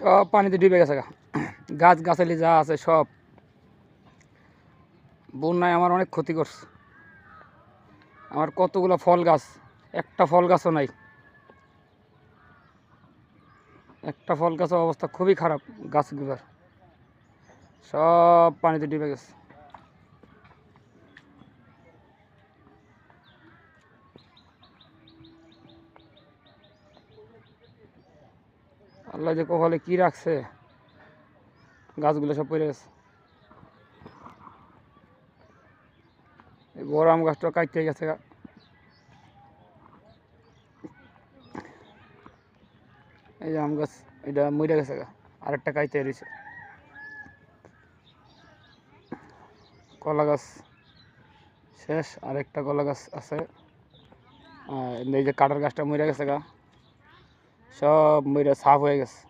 সব পানিতে ডুবে গেছে গাছ গাছালি যা আছে সব। বন্যায় আমার অনেক ক্ষতি করছে। আমার কতগুলো ফল গাছ, একটা ফল গাছও নাই। একটা ফল গাছের অবস্থা খুবই খারাপ গাছগুলোর। সব পানিতে ডুবে গেছে। আল্লাহ যে কপালে কি রাখছে? গাছগুলো সব পড়ে গেছে এই বড় আম গাছটা কাটতে গেছে। এই যে আম গাছ, এটা মরে গেছে গা। আরেকটা কাইতে রয়েছে। কলা গাছ শেষ, আরেকটা কলা গাছ আছে। এই যে কাটার গাছটা মরে গেছে গা। সব মরে সাফ হয়ে গেছে।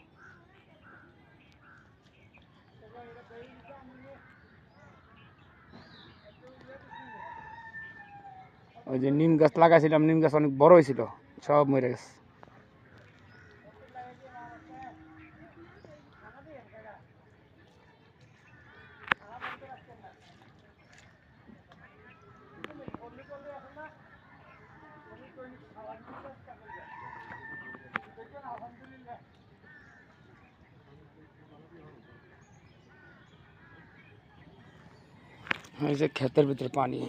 ওই যে নিম গাছ লাগাইছিলাম, নিম গাছ অনেক বড় হয়েছিল সব মরে গেছে। এই যে ক্ষেতের ভিতরে পানি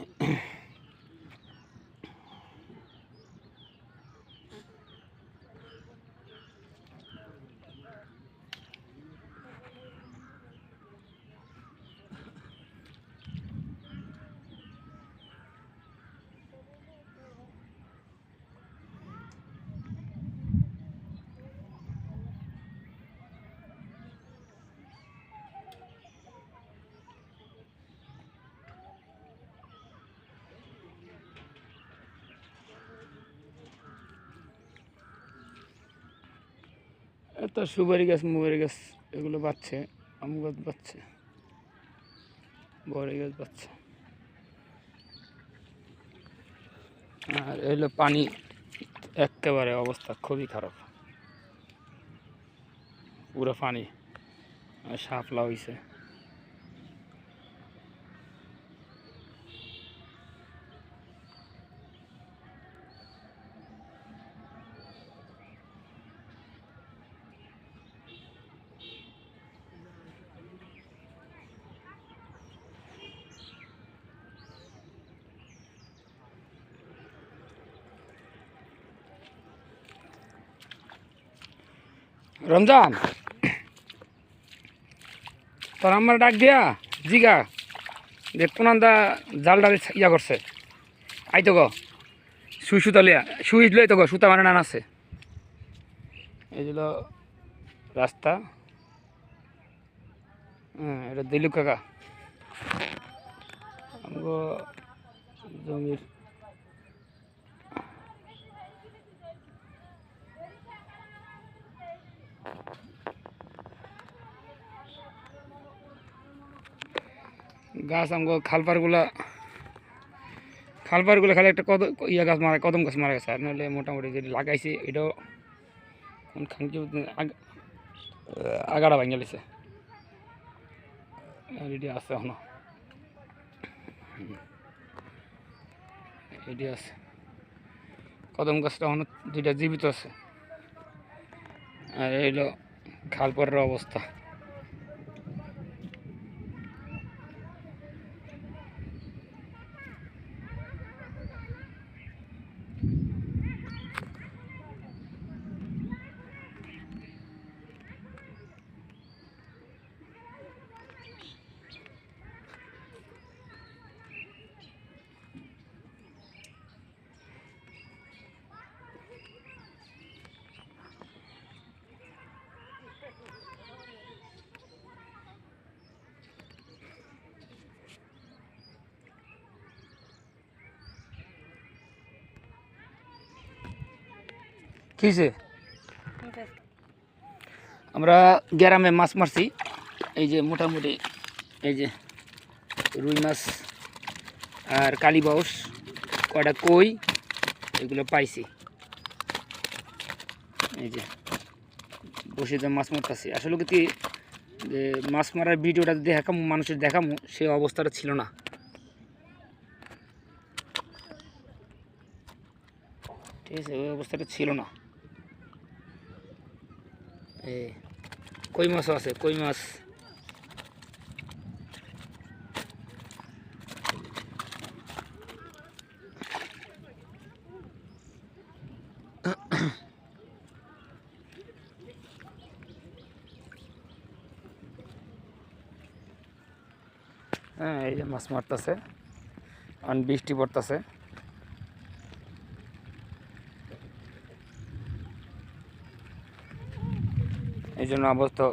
এত সুপারি গাছ মুবারি গাছ এগুলো বাচ্ছে আম গাছ বাচ্ছে বড়ি গাছ বাচ্ছে আর এগুলো পানি একেবারে অবস্থা খুবই খারাপ। পুরো পানি আর সাপলা হয়েছে রমজান। তোর আমার ডাক দিয়া জিগা যে কোন দা জাল ডালে ইয়া করছে। আই তো গো, সুই সুতা লিয়া সুই লই তো গো, সুতা মানে নান আছে। এই হলো রাস্তা। হ্যাঁ এটা দিলুক কাকা। জমির গাছ, আমগো খালপারগুলা, খালপারগুলো খালি একটা কদ ইয়া গাছ মারা কদম গাছ মারা গেছে। আর নাহলে মোটামুটি যেটা লাগাইছি, এটাও খাঙ্কি আগাড়া ভাঙে গেছে এটি আছে এখনও। এটি আছে। কদম গাছটা এখনও দুইটা জীবিত আছে। আর এই হলো খালপারের অবস্থা। কিসে আমরা গ্রামে মাছ মারছি। এই যে মোটামুটি এই যে রুই মাছ আর কালীবাউস কয়টা কই, এগুলো পাইছি। এই যে বসে যে মাছ মারতেছি। আসলে কি যে মাছ মারার ভিডিওটা দেখাম, মানুষের দেখামো সে অবস্থাটা ছিল না। ঠিক আছে, ওই অবস্থাটা ছিল না। এই কই মাছও আছে কই মাছ? হ্যাঁ এই যে মাছ মারতেছে। বৃষ্টি পড়তেছে। এই জন্য অবস্থা